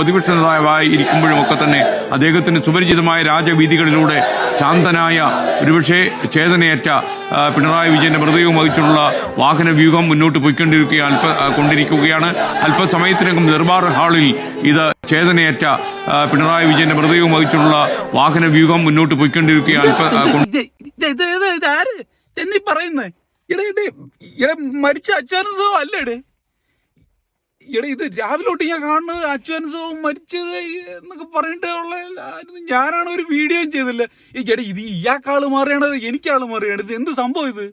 പ്രതിപക്ഷ നേതാവായി ഇരിക്കുമ്പോഴും ഒക്കെ തന്നെ അദ്ദേഹത്തിന് സുപരിചിതമായ രാജവീതികളിലൂടെ ശാന്തനായ ഒരുപക്ഷെ ചേതനയേറ്റ പിണറായി വിജയന്റെ മൃതദേഹം വഹിച്ചുള്ള വാഹന വ്യൂഹം മുന്നോട്ട് പോയിക്കൊണ്ടിരിക്കുകയാണ് അല്പ കൊണ്ടിരിക്കുകയാണ്. അല്പസമയത്തിനകം ദർബാർ ഹാളിൽ ഇത് ചേതനയേറ്റ പിണറായി വിജയന്റെ മൃതദേഹം വഹിച്ചുള്ള വാഹന വ്യൂഹം മുന്നോട്ട് പോയിക്കൊണ്ടിരിക്കുകയാണ്. അല്പ പറയുന്നേ. മരിച്ച അച്ഛനോ അല്ലേടേ ഇടേ ഇത് രാവിലെ തൊട്ട് ഞാൻ കാണുന്നത് അച്ഛനുസവും മരിച്ചത് എന്നൊക്കെ പറഞ്ഞിട്ട് ഉള്ള ഞാനാണ് ഒരു വീഡിയോ ചെയ്തില്ല. ഈ ചേട്ടാ ഇത് ഇയാൾക്കാൾ മാറിയാണത് എനിക്കാൾ മാറിയാണ്. ഇത് എന്ത് സംഭവം ഇത്?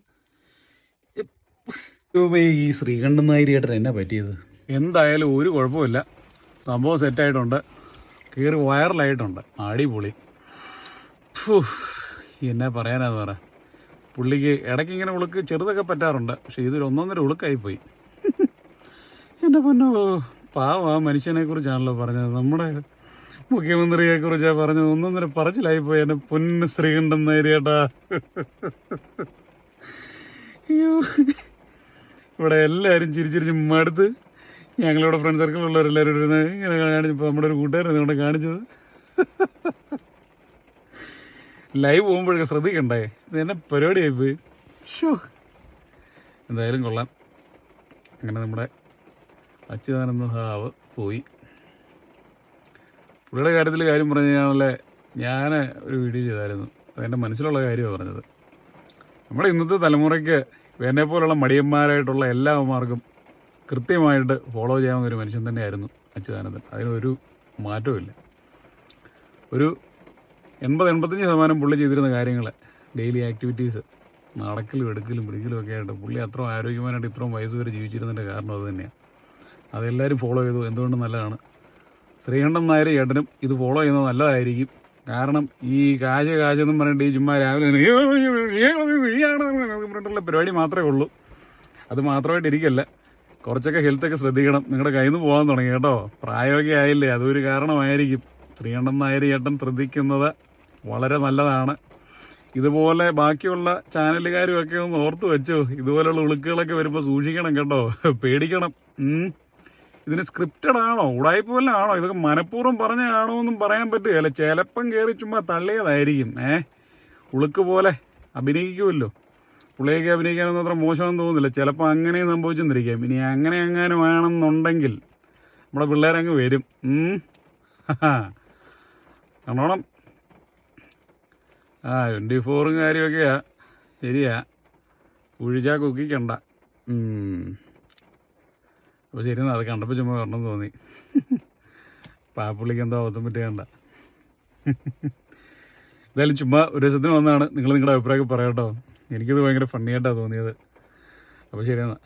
ഈ ശ്രീകണ്ഠൻ നായരിയേട്ടൻ എന്നാ പറ്റിയത്? എന്തായാലും ഒരു കുഴപ്പമില്ല. സംഭവം സെറ്റായിട്ടുണ്ട് കയറി വൈറലായിട്ടുണ്ട്. അടിപൊളി. എന്നാ പറയാനാ പറ പുള്ളിക്ക് ഇടയ്ക്ക് ഇങ്ങനെ ഉളുക്ക് ചെറുതൊക്കെ പറ്റാറുണ്ട്. പക്ഷെ ഇതൊരു ഒന്നൊന്നര ഉളുക്കായിപ്പോയി. എന്റെ പൊന്നോ പാവ ആ മനുഷ്യനെ കുറിച്ചാണല്ലോ പറഞ്ഞത്. നമ്മുടെ മുഖ്യമന്ത്രിയെ കുറിച്ചാണ് പറഞ്ഞത്. ഒന്നൊന്നര പറച്ചിലായിപ്പോയി എന്റെ പൊന്ന് ശ്രീകണ്ഠൻ നേരിയേട്ടാ അയ്യോ. ഇവിടെ എല്ലാവരും ചിരിച്ചിരിച്ച് മടുത്ത് ഞങ്ങളിവിടെ ഫ്രണ്ട് സർക്കിളുള്ളവരെല്ലാവരും ഇരുന്ന് ഇങ്ങനെ കാണിച്ചപ്പോൾ നമ്മുടെ ഒരു കൂട്ടുകാരൻ ഇതുകൊണ്ട് കാണിച്ചത്. ലൈവ് പോകുമ്പോഴൊക്കെ ശ്രദ്ധിക്കണ്ടേ? ഇത് എന്നെ പരിപാടിയായി പോയി ഷോ എന്തായാലും കൊള്ളാം. അങ്ങനെ നമ്മുടെ അച്യുതാനന്ദ ഹാവ് പോയി. പുള്ളിയുടെ കാര്യത്തിൽ കാര്യം പറഞ്ഞു ഞാൻ ഒരു വീഡിയോ ചെയ്തായിരുന്നു. അതെന്റെ മനസ്സിലുള്ള കാര്യമാണ് പറഞ്ഞത്. നമ്മുടെ ഇന്നത്തെ തലമുറയ്ക്ക് എന്നെ പോലുള്ള മടിയന്മാരായിട്ടുള്ള എല്ലാവർക്കും കൃത്യമായിട്ട് ഫോളോ ചെയ്യാവുന്ന ഒരു മനുഷ്യൻ തന്നെയായിരുന്നു അച്യുതാനന്ദൻ. അതിനൊരു മാറ്റവുമില്ല. ഒരു എൺപത് എൺപത്തഞ്ച് ശതമാനം പുള്ളി ചെയ്തിരുന്ന കാര്യങ്ങൾ ഡെയിലി ആക്ടിവിറ്റീസ് നടക്കലും എടുക്കലും പിടിക്കലും ഒക്കെ ആയിട്ട് പുള്ളി അത്ര ആരോഗ്യമാനായിട്ട് ഇത്രയും വയസ്സ് വരെ ജീവിച്ചിരുന്നതിന്റെ കാരണം അത് തന്നെയാണ് അതെല്ലാവരും ഫോളോ ചെയ്തു. എന്തുകൊണ്ടും നല്ലതാണ്? ശ്രീകണ്ഠൻ നായർ ഏട്ടനും ഇത് ഫോളോ ചെയ്യുന്നത് നല്ലതായിരിക്കും. കാരണം ഈ കാശ് എന്നും പറഞ്ഞിട്ട് ഈ ചുമ്മാ രാവിലെ പറഞ്ഞിട്ടുള്ള പരിപാടി മാത്രമേ ഉള്ളൂ. അത് മാത്രമായിട്ട് ഇരിക്കല്ല. കുറച്ചൊക്കെ ഹെൽത്തൊക്കെ ശ്രദ്ധിക്കണം. നിങ്ങളുടെ കയ്യിൽ നിന്ന് പോകാൻ തുടങ്ങി കേട്ടോ. പ്രായമൊക്കെ ആയില്ലേ? അതൊരു കാരണമായിരിക്കും. ശ്രീകണ്ഠൻ നായർ ഏട്ടൻ ശ്രദ്ധിക്കുന്നത് വളരെ നല്ലതാണ്. ഇതുപോലെ ബാക്കിയുള്ള ചാനലുകാരും ഒക്കെ ഒന്ന് ഓർത്ത് വെച്ചോ. ഇതുപോലെയുള്ള ഉളുക്കുകളൊക്കെ വരുമ്പോൾ സൂക്ഷിക്കണം കേട്ടോ. പേടിക്കണം. ഇതിന് സ്ക്രിപ്റ്റഡ് ആണോ? ഉടായ്പ ആണോ ഇതൊക്കെ മനഃപൂർവം പറഞ്ഞാണോ എന്നും പറയാൻ പറ്റുകയല്ല. ചിലപ്പം കയറി ചുമ്മാ തള്ളിയതായിരിക്കും. ഏ? ഉളുക്ക് പോലെ അഭിനയിക്കുമല്ലോ പുള്ളിയൊക്കെ അഭിനയിക്കാനൊന്നും അത്ര മോശമെന്ന് തോന്നുന്നില്ല. ചിലപ്പോൾ അങ്ങനെ സംഭവിച്ചെന്നിരിക്കാം. ഇനി അങ്ങനെ എങ്ങാനും വേണമെന്നുണ്ടെങ്കിൽ നമ്മുടെ പിള്ളേരങ്ങ് വരും. കണ്ടോണം ആ ട്വന്റി ഫോറും കാര്യമൊക്കെയാ. ശരിയാ. ഉഴിച്ചാൽ കുക്കിക്കണ്ട. അപ്പോൾ ശരി അത് കണ്ടപ്പോൾ ചുമ്മാ വരണം തോന്നി. പാപ്പുള്ളിക്ക് എന്തോ അബദ്ധം പറ്റിയണ്ട എന്തായാലും ചുമ്മാ ഒരു ദിവസത്തിന് വന്നതാണ്. നിങ്ങൾ നിങ്ങളുടെ അഭിപ്രായമൊക്കെ പറയാം കേട്ടോ. എനിക്കത് ഭയങ്കര ഫണ്ണിയായിട്ടാണ് തോന്നിയത്. അപ്പോൾ ശരി എന്നാ.